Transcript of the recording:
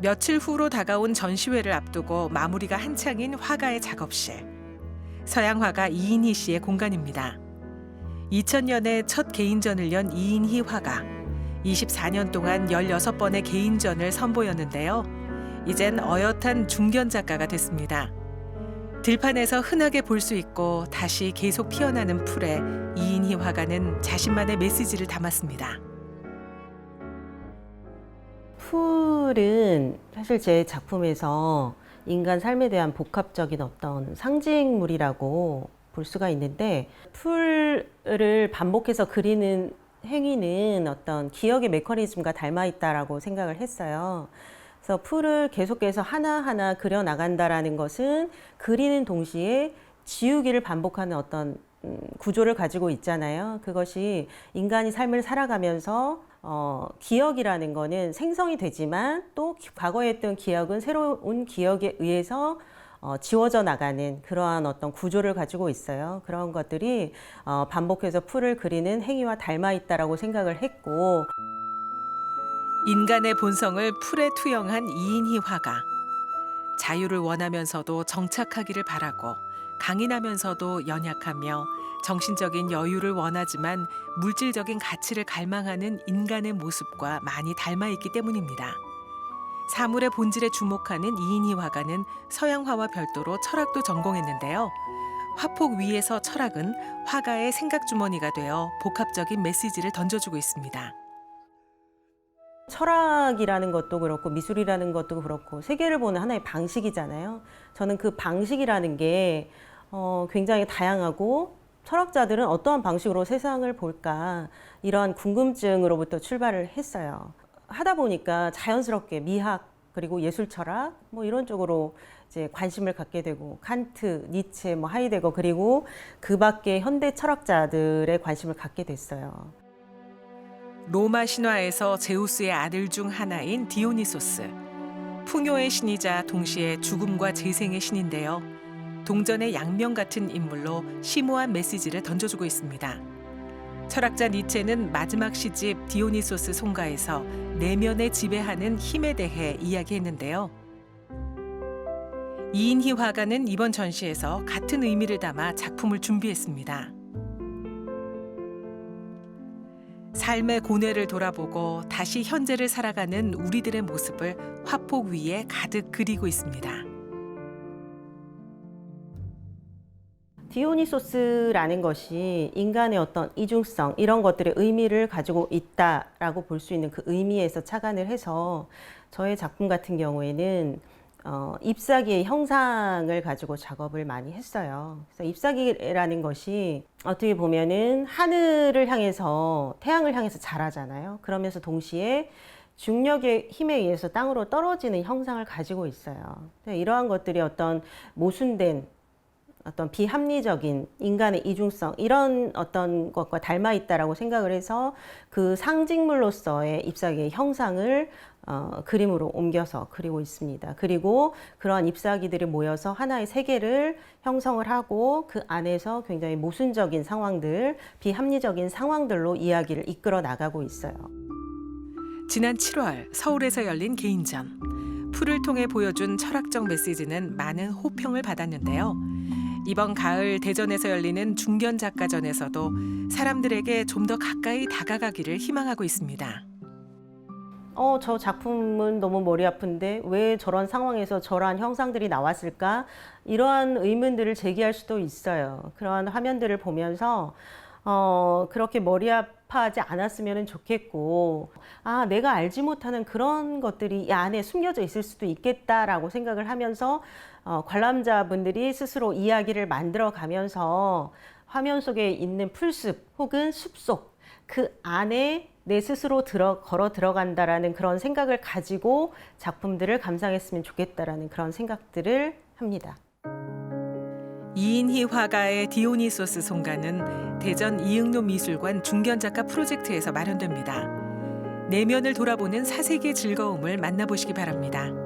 며칠 후로 다가온 전시회를 앞두고 마무리가 한창인 화가의 작업실. 서양화가 이인희 씨의 공간입니다. 2000년에 첫 개인전을 연 이인희 화가. 24년 동안 16번의 개인전을 선보였는데요. 이젠 어엿한 중견 작가가 됐습니다. 들판에서 흔하게 볼 수 있고 다시 계속 피어나는 풀에 이인희 화가는 자신만의 메시지를 담았습니다. 풀은 사실 제 작품에서 인간 삶에 대한 복합적인 어떤 상징물이라고 볼 수가 있는데 풀을 반복해서 그리는 행위는 어떤 기억의 메커니즘과 닮아 있다라고 생각을 했어요. 그래서 풀을 계속해서 하나하나 그려 나간다라는 것은 그리는 동시에 지우기를 반복하는 어떤 음, 구조를 가지고 있잖아요. 그것이 인간이 삶을 살아가면서 어, 기억이라는 거는 생성이 되지만 또 기- 과거에 했던 기억은 새로운 기억에 의해서 어, 지워져 나가는 그러한 어떤 구조를 가지고 있어요. 그런 것들이 어, 반복해서 풀을 그리는 행위와 닮아 있다라고 생각을 했고 인간의 본성을 풀에 투영한 이인희 화가 자유를 원하면서도 정착하기를 바라고 강인하면서도 연약하며 정신적인 여유를 원하지만 물질적인 가치를 갈망하는 인간의 모습과 많이 닮아 있기 때문입니다. 사물의 본질에 주목하는 이인희 화가는 서양화와 별도로 철학도 전공했는데요. 화폭 위에서 철학은 화가의 생각 주머니가 되어 복합적인 메시지를 던져주고 있습니다. 철학이라는 것도 그렇고 미술이라는 것도 그렇고 세계를 보는 하나의 방식이잖아요. 저는 그 방식이라는 게 어, 굉장히 다양하고 철학자들은 어떠한 방식으로 세상을 볼까 이러한 궁금증으로부터 출발을 했어요. 하다 보니까 자연스럽게 미학 그리고 예술 철학 뭐 이런 쪽으로 이제 관심을 갖게 되고 칸트, 니체, 뭐 하이데거 그리고 그 밖에 현대 철학자들의 관심을 갖게 됐어요. 로마 신화에서 제우스의 아들 중 하나인 디오니소스. 풍요의 신이자 동시에 죽음과 재생의 신인데요. 동전의 양면 같은 인물로 심오한 메시지를 던져주고 있습니다. 철학자 니체는 마지막 시집 디오니소스 송가에서 내면에 지배하는 힘에 대해 이야기했는데요. 이인희 화가는 이번 전시에서 같은 의미를 담아 작품을 준비했습니다. 삶의 고뇌를 돌아보고 다시 현재를 살아가는 우리들의 모습을 화폭 위에 가득 그리고 있습니다. 디오니소스라는 것이 인간의 어떤 이중성 이런 것들의 의미를 가지고 있다라고 볼 수 있는 그 의미에서 착안을 해서 저의 작품 같은 경우에는 어, 잎사귀의 형상을 가지고 작업을 많이 했어요. 그래서 잎사귀라는 것이 어떻게 보면은 하늘을 향해서 태양을 향해서 자라잖아요. 그러면서 동시에 중력의 힘에 의해서 땅으로 떨어지는 형상을 가지고 있어요. 이러한 것들이 어떤 모순된 어떤 비합리적인 인간의 이중성 이런 어떤 것과 닮아 있다라고 생각을 해서 그 상징물로서의 잎사귀의 형상을 어, 그림으로 옮겨서 그리고 있습니다. 그리고 그러한 잎사귀들이 모여서 하나의 세계를 형성을 하고 그 안에서 굉장히 모순적인 상황들, 비합리적인 상황들로 이야기를 이끌어 나가고 있어요. 지난 7월 서울에서 열린 개인전. 풀을 통해 보여준 철학적 메시지는 많은 호평을 받았는데요. 이번 가을 대전에서 열리는 중견 작가전에서도 사람들에게 좀 더 가까이 다가가기를 희망하고 있습니다. 어, 저 작품은 너무 머리 아픈데 왜 저런 상황에서 저러한 형상들이 나왔을까? 이러한 의문들을 제기할 수도 있어요. 그러한 화면들을 보면서 어, 그렇게 머리 아파하지 않았으면 좋겠고, 아, 내가 알지 못하는 그런 것들이 이 안에 숨겨져 있을 수도 있겠다라고 생각을 하면서 어, 관람자분들이 스스로 이야기를 만들어 가면서 화면 속에 있는 풀숲 혹은 숲속 그 안에 내 스스로 들어 걸어 들어간다라는 그런 생각을 가지고 작품들을 감상했으면 좋겠다라는 그런 생각들을 합니다. 이인희 화가의 디오니소스 송가는 대전 이응로 미술관 중견 작가 프로젝트에서 마련됩니다. 내면을 돌아보는 사색의 즐거움을 만나보시기 바랍니다.